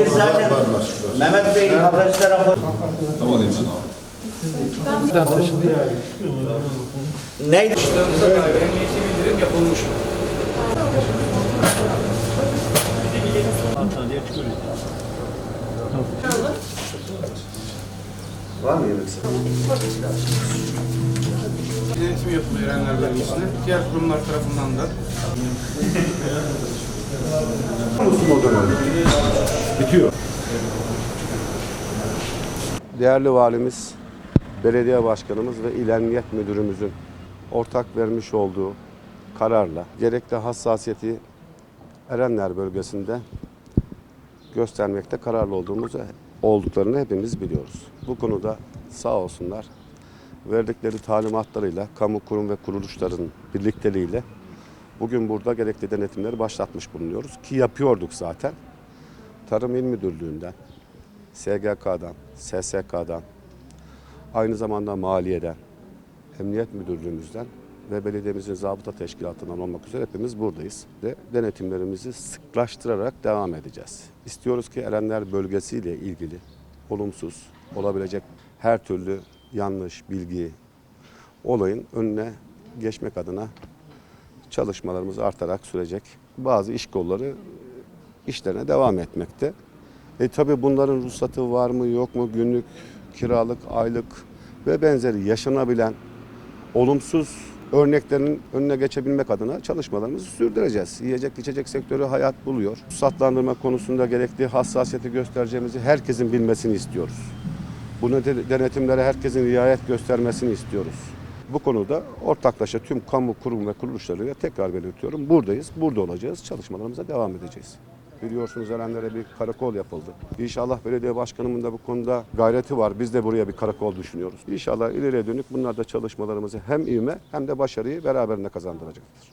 Biz zaten Mehmet Bey'in kafesi tarafı neydi? Emniyeti bildirim yapılmış. Denetim yapılıyor Erenler bölgesinde. Diğer kurumlar tarafından da. Değerli valimiz, belediye başkanımız ve il emniyet müdürümüzün ortak vermiş olduğu kararla gerekli hassasiyeti Erenler bölgesinde göstermekte kararlı olduğumuzu olduklarını hepimiz biliyoruz. Bu konuda sağ olsunlar verdikleri talimatlarıyla kamu kurum ve kuruluşların birlikteliğiyle bugün burada gerekli denetimleri başlatmış bulunuyoruz ki yapıyorduk zaten. Tarım İl Müdürlüğü'nden, SGK'dan, SSK'dan, aynı zamanda maliyeden, emniyet müdürlüğümüzden ve belediyemizin zabıta teşkilatından olmak üzere hepimiz buradayız. Ve denetimlerimizi sıklaştırarak devam edeceğiz. İstiyoruz ki Erenler bölgesiyle ilgili olumsuz olabilecek her türlü yanlış bilgi olayın önüne geçmek adına çalışmalarımız artarak sürecek. Bazı iş kolları işlerine devam etmekte. E tabi bunların ruhsatı var mı yok mu günlük, kiralık, aylık ve benzeri yaşanabilen olumsuz örneklerin önüne geçebilmek adına çalışmalarımızı sürdüreceğiz. Yiyecek içecek sektörü hayat buluyor. Ruhsatlandırma konusunda gerekli hassasiyeti göstereceğimizi herkesin bilmesini istiyoruz. Bu nede- denetimlere herkesin riayet göstermesini istiyoruz. Bu konuda ortaklaşa tüm kamu kurum ve kuruluşlarıyla tekrar belirtiyorum. Buradayız, burada olacağız, çalışmalarımıza devam edeceğiz. Biliyorsunuz Erenler'e bir karakol yapıldı. İnşallah belediye başkanımın da bu konuda gayreti var. Biz de buraya bir karakol düşünüyoruz. İnşallah ileriye dönük bunlar da çalışmalarımızı hem ivme hem de başarıyı beraberinde kazandıracaktır.